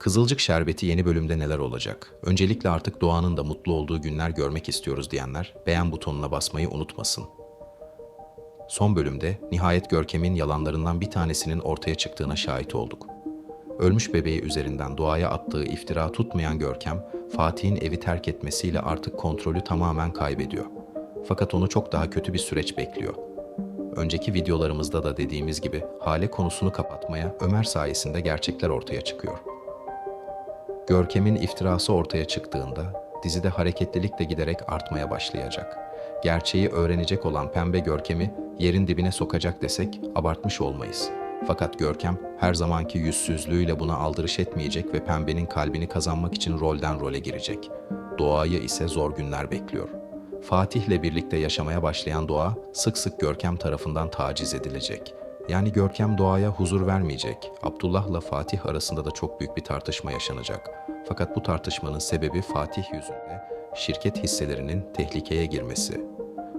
Kızılcık Şerbeti yeni bölümde neler olacak? Öncelikle artık Doğan'ın da mutlu olduğu günler görmek istiyoruz diyenler beğen butonuna basmayı unutmasın. Son bölümde nihayet Görkem'in yalanlarından bir tanesinin ortaya çıktığına şahit olduk. Ölmüş bebeği üzerinden doğaya attığı iftira tutmayan Görkem, Fatih'in evi terk etmesiyle artık kontrolü tamamen kaybediyor. Fakat onu çok daha kötü bir süreç bekliyor. Önceki videolarımızda da dediğimiz gibi Hale konusunu kapatmaya Ömer sayesinde gerçekler ortaya çıkıyor. Görkem'in iftirası ortaya çıktığında dizide hareketlilik de giderek artmaya başlayacak. Gerçeği öğrenecek olan Pembe Görkem'i yerin dibine sokacak desek abartmış olmayız. Fakat Görkem her zamanki yüzsüzlüğüyle buna aldırış etmeyecek ve Pembe'nin kalbini kazanmak için rolden role girecek. Doğa'yı ise zor günler bekliyor. Fatih'le birlikte yaşamaya başlayan Doğa sık sık Görkem tarafından taciz edilecek. Yani Görkem Doğa'ya huzur vermeyecek. Abdullah'la Fatih arasında da çok büyük bir tartışma yaşanacak. Fakat bu tartışmanın sebebi Fatih yüzünde şirket hisselerinin tehlikeye girmesi.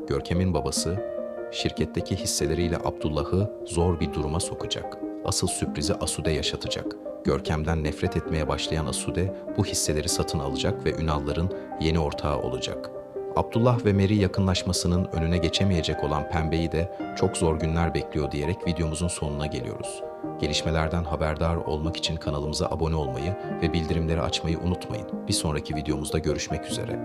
Görkem'in babası şirketteki hisseleriyle Abdullah'ı zor bir duruma sokacak. Asıl sürprizi Asude yaşatacak. Görkem'den nefret etmeye başlayan Asude bu hisseleri satın alacak ve Ünal'ların yeni ortağı olacak. Abdullah ve Meri yakınlaşmasının önüne geçemeyecek olan Pembe'yi de çok zor günler bekliyor diyerek videomuzun sonuna geliyoruz. Gelişmelerden haberdar olmak için kanalımıza abone olmayı ve bildirimleri açmayı unutmayın. Bir sonraki videomuzda görüşmek üzere.